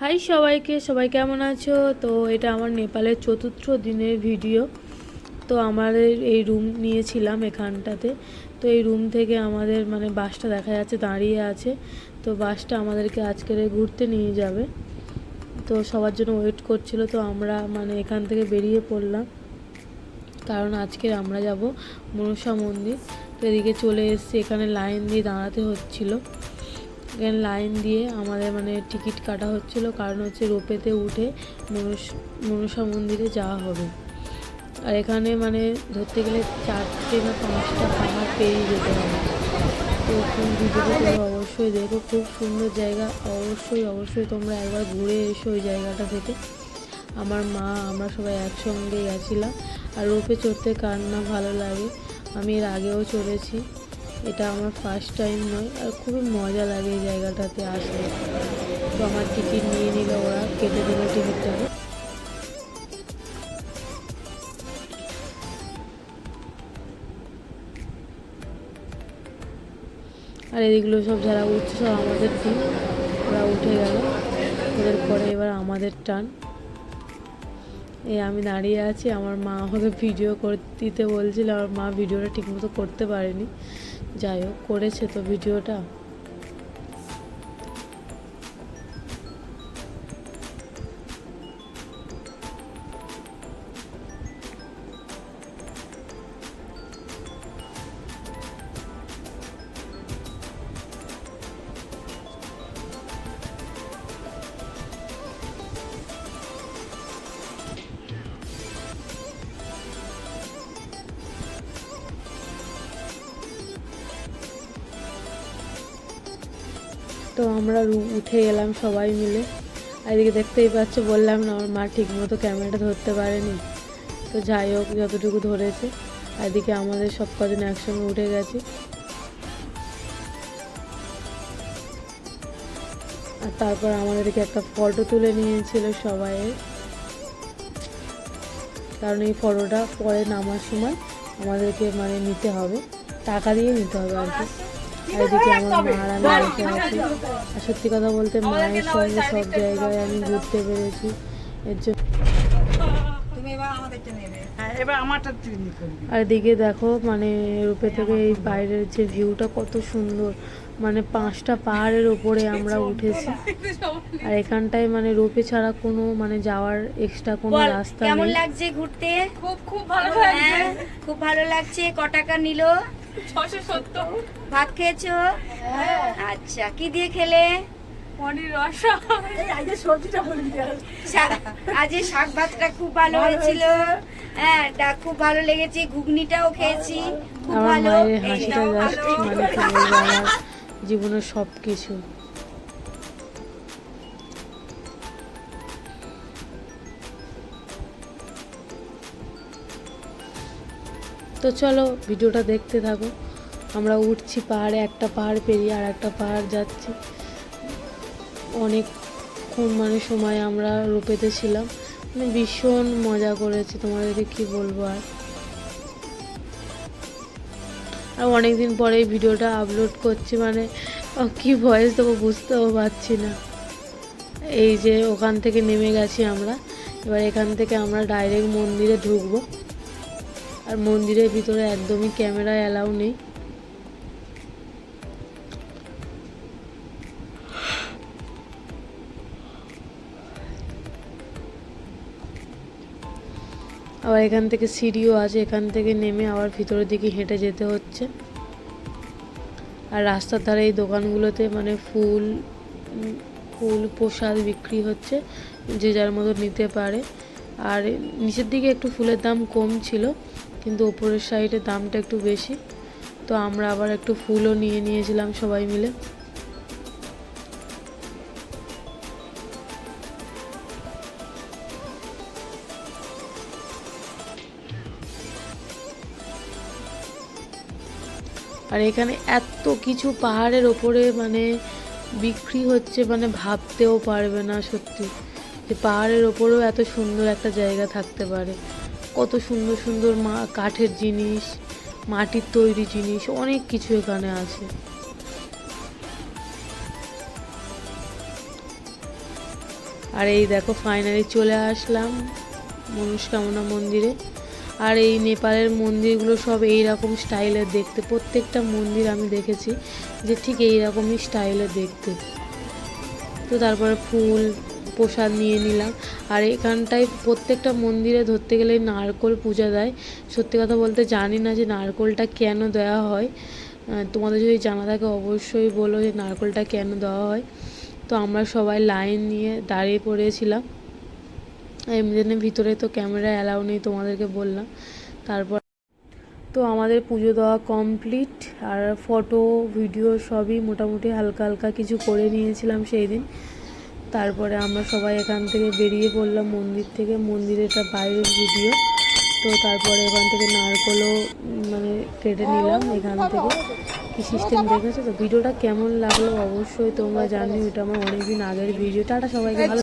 High সবাইকে, সবাই কেমন আছো? তো এটা আমার নেপালের চতুর্থ দিনের ভিডিও। তো আমাদের এই রুম নিয়েছিলাম এখানটাতে। তো এই রুম থেকে আমাদের মানে বাসটা দেখা যাচ্ছে, দাঁড়িয়ে আছে। তো বাসটা আমাদেরকে আজকের ঘুরতে নিয়ে যাবে। তো সবার জন্য ওয়েট করছিল, তো আমরা মানে এখান থেকে বেরিয়ে পড়লাম। কারণ আজকে আমরা যাব মনসা মন্দির। তো এদিকে চলে এসেছি, এখানে লাইন দিয়ে দাঁড়াতে হচ্ছিল। লাইন দিয়ে আমাদের মানে টিকিট কাটা হচ্ছিল, কারণ হচ্ছে রোপেতে উঠে মনুষ মনসা মন্দিরে যাওয়া হবে। আর এখানে মানে ধরতে গেলে চারটে বা পাঁচটা পাহাড় পেরিয়ে যেতে হবে। তো ভিডিওটা তোমরা অবশ্যই দেখো, খুব সুন্দর জায়গা। অবশ্যই অবশ্যই তোমরা একবার ঘুরে এসো ওই জায়গাটা থেকে। আমার মা, আমরা সবাই একসঙ্গে গেছিলাম। আর রোপে চড়তে কার না ভালো লাগে, আমি এর আগেও চড়েছি। এটা আমার ফার্স্ট টাইম নয়, আর খুবই মজা লাগে এই জায়গাটাতে আসলে। তো আমার টিকিট নিয়ে নিল ওরা, কেটে দিল টিকিটটাকে আর এদিকগুলো সব যারা উঠছে, সব আমাদের টিম ওরা উঠে গেল। ওদের পরে এবার আমাদের টান এই আমি দাঁড়িয়ে আছি। আমার মা আমাকে ভিডিও করতে বলছিল, আমার মা ভিডিওটা ঠিকমতো করতে পারেনি। যাই হোক করেছে তো ভিডিওটা। তো আমরা উঠে গেলাম সবাই মিলে। এদিকে দেখতেই পাচ্ছ, বললাম না আমার মা ঠিক মতো ক্যামেরাটা ধরতে পারেনি। তো যাই হোক, যতটুকু ধরেছে, এদিকে আমাদের সব কদিন একসঙ্গে উঠে গেছি। আর তারপর আমাদেরকে একটা ফটো তুলে নিয়েছিল সবাই। কারণ এই ফটোটা পরে নামার সময় আমাদেরকে মানে নিতে হবে, টাকা দিয়ে নিতে হবে আর কি। আর এদিকে আমার মার আমি বসে আর সত্যি কথা বলতে মায়ের সঙ্গে সব জায়গায় আমি ঘুরতে পেরেছি। এর জন্য হ্যাঁ এবার আমারটা তুমি করবি। আর এদিকে দেখো মানে রূপে থেকে এই বাইরের যে ভিউটা কত সুন্দর। মানে পাঁচটা পাহাড়ের ওপরে আমরা উঠেছি। আর এখানটায় মানে রোপে ছাড়া কোনো মানে যাওয়ার এক্সট্রা কোনো রাস্তা কেমন লাগছে ঘুরতে? খুব খুব ভালো হ্যাঁ খুব ভালো লাগছে ক টাকা নিল? ভাত খেয়েছো? আচ্ছা কি দিয়ে খেলে? পনির রসা। সবজিটা আজ শাক ভাতটা খুব ভালো হয়েছিল। হ্যাঁ তা খুব ভালো লেগেছে। ঘুগনিটাও খেয়েছি খুব ভালো। মানে জীবনের সব কিছু তো চলো ভিডিওটা দেখতে থাকো। আমরা উঠছি পাহাড়ে, একটা পাহাড় পেরিয়ে আর একটা পাহাড় যাচ্ছি। অনেকক্ষণ মানে সময় আমরা রোপেতে ছিলাম। মানে ভীষণ মজা করেছি, তোমাদেরকে কি বলব আর। আর অনেকদিন পরে এই ভিডিওটা আপলোড করছি মানে কি ভয়েস দেবো বুঝতেও পারছি না। এই যে ওখান থেকে নেমে গেছি আমরা। এবার এখান থেকে আমরা ডাইরেক্ট মন্দিরে ঢুকবো। আর মন্দিরের ভিতরে একদমই ক্যামেরা অ্যালাউ নেই। আবার এখান থেকে সিঁড়িও আছে, এখান থেকে নেমে আবার ভিতরের দিকে হেঁটে যেতে হচ্ছে। আর রাস্তার ধারে এই দোকানগুলোতে মানে ফুল ফুল প্রসাদ বিক্রি হচ্ছে, যে যার মতো নিতে পারে। আর নিচের দিকে একটু ফুলের দাম কম ছিল, কিন্তু ওপরের সাইডে দামটা একটু বেশি। তো আমরা আবার একটু ফুলও নিয়ে নিয়েছিলাম সবাই মিলে। আর এখানে এত কিছু পাহাড়ের ওপরে মানে বিক্রি হচ্ছে মানে ভাবতেও পারবে না সত্যি। যে পাহাড়ের ওপরেও এত সুন্দর একটা জায়গা থাকতে পারে। কত সুন্দর সুন্দর মা, কাঠের জিনিস, মাটির তৈরি জিনিস, অনেক কিছু এখানে আছে। আর এই দেখো ফাইনালি চলে আসলাম মনস্কামনা মন্দিরে। আর এই নেপালের মন্দিরগুলো সব এই রকম স্টাইলের দেখতে। প্রত্যেকটা মন্দির আমি দেখেছি যে ঠিক এই রকমই স্টাইলের দেখতে। তো তারপরে ফুল প্রসাদ নিয়ে নিলাম। আর এখানটায় প্রত্যেকটা মন্দিরে ধরতে গেলে নারকোল পূজা দেয়। সত্যি কথা বলতে জানি না যে নারকোলটা কেন দেওয়া হয়। তোমাদের যদি জানা থাকে অবশ্যই বলো যে নারকোলটা কেন দেওয়া হয়। তো আমরা সবাই লাইন নিয়ে দাঁড়িয়ে পড়েছিলাম। এমনি ভিতরে তো ক্যামেরা অ্যালাউ নেই তোমাদেরকে বললাম। তারপর তো আমাদের পুজো দেওয়া কমপ্লিট। আর ফটো, ভিডিও সবই মোটামুটি হালকা হালকা কিছু করে নিয়েছিলাম সেই দিন। তারপরে আমরা সবাই এখান থেকে বেরিয়ে পড়লাম মন্দির থেকে। মন্দিরের একটা বাইরের ভিডিও তো তারপরে এখান থেকে নারকলও মানে কেটে নিলাম এখান থেকে। কি সিস্টেম দেখেছ? তো ভিডিওটা কেমন লাগল অবশ্যই তোমরা জানি এটা আমার অনেকদিন আগের ভিডিও টাটা সবাইকে, ভালো